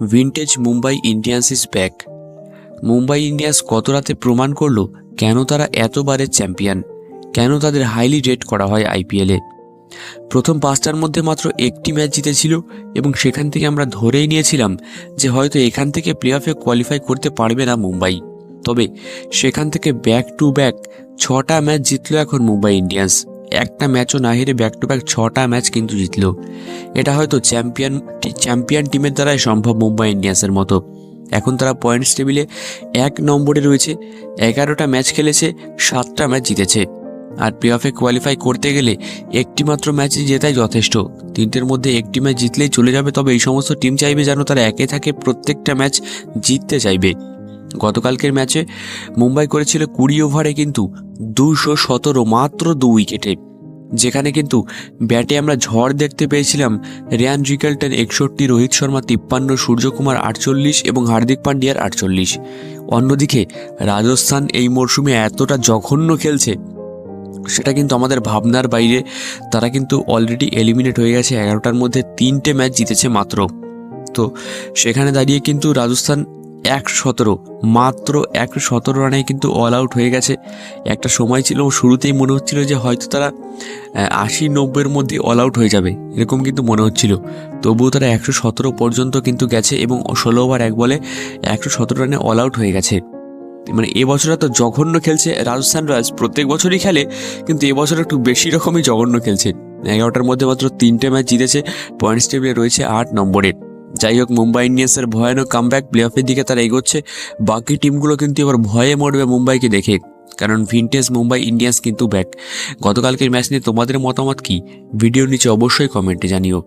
Vintage Mumbai Indians is back Mumbai Indians গত রাতে প্রমাণ করল কেন তারা এতবারের চ্যাম্পিয়ন কেন তাদের হাইলি রেট করা হয় আইপিএলে প্রথম পাঁচটার মধ্যে মাত্র একটি ম্যাচ জিতেছিল এবং সেখান থেকে আমরা ধরেই নিয়েছিলাম যে হয়তো এখান থেকে প্লে অফে কোয়ালিফাই করতে পারবে না মুম্বাই। তবে সেখান থেকে ব্যাক টু ব্যাক ছটা ম্যাচ জিতলো এখন মুম্বাই ইন্ডিয়ান্স একটা ম্যাচও না হেরে ব্যাক টু ব্যাক ছটা ম্যাচ কিন্তু জিতলো। এটা হয়তো চ্যাম্পিয়ন চ্যাম্পিয়ন টিমের দ্বারাই সম্ভব মুম্বাই ইন্ডিয়ান্সের মতো। এখন তারা পয়েন্টস টেবিলে এক নম্বরে রয়েছে, এগারোটা ম্যাচ খেলেছে, সাতটা ম্যাচ জিতেছে। আর প্লে অফে কোয়ালিফাই করতে গেলে একটি মাত্র ম্যাচ জেতাই যথেষ্ট। তিনটের মধ্যে একটি ম্যাচ জিতলেই চলে যাবে, তবে এই সমস্ত টিম চাইবে যেন তারা একে থাকে, প্রত্যেকটা ম্যাচ জিততে চাইবে। গতকালকের ম্যাচে মুম্বাই করেছিল কুড়ি ওভারে কিন্তু দুশো সতেরো মাত্র দু উইকেটে যেখানে কিন্তু ব্যাটে আমরা ঝড় দেখতে পেয়েছিলাম। রিয়ান রিকেলটন একষট্টি, রোহিত শর্মা তিপ্পান্ন, সূর্যকুমার আটচল্লিশ এবং হার্দিক পান্ডিয়ার আটচল্লিশ। অন্যদিকে রাজস্থান এই মরশুমে এতটা জঘন্য খেলছে, সেটা কিন্তু আমাদের ভাবনার বাইরে। তারা কিন্তু অলরেডি এলিমিনেট হয়ে গেছে, এগারোটার মধ্যে তিনটে ম্যাচ জিতেছে মাত্র। তো সেখানে দাঁড়িয়ে কিন্তু রাজস্থান এক সতেরো, মাত্র এক সতেরো রানে কিন্তু অল আউট হয়ে গেছে। একটা সময় ছিল, শুরুতেই মনে হচ্ছিল যে হয়তো তারা আশি নব্বইয়ের মধ্যে অল আউট হয়ে যাবে, এরকম কিন্তু মনে হচ্ছিল। তবুও তারা একশো সতেরো পর্যন্ত কিন্তু গেছে এবং ষোলো ওভার এক বলে একশো সতেরো রানে অল আউট হয়ে গেছে। মানে এবছর তো জঘন্য খেলছে রাজস্থান রয়্যালস, প্রত্যেক বছরই খেলে, কিন্তু এবছর একটু বেশি রকমই জঘন্য খেলছে। এগারোটার মধ্যে মাত্র তিনটে ম্যাচ জিতেছে পয়েন্টস টেবিলে রয়েছে আট নম্বরে। যাই হোক, মুম্বাই ইন্ডিয়ান্সের ভয়ানক কামব্যাক প্লে অফের দিকে তারা এগোচ্ছে। বাকি টিমগুলো কিন্তু এবার ভয়ে মরবে মুম্বাইকে দেখে। কারণ ভিনটেজ মুম্বাই ইন্ডিয়ান্স কিন্তু ব্যাক গতকালকের ম্যাচ নিয়ে তোমাদের মতামত কি? ভিডিও নিচে অবশ্যই কমেন্টে জানিও।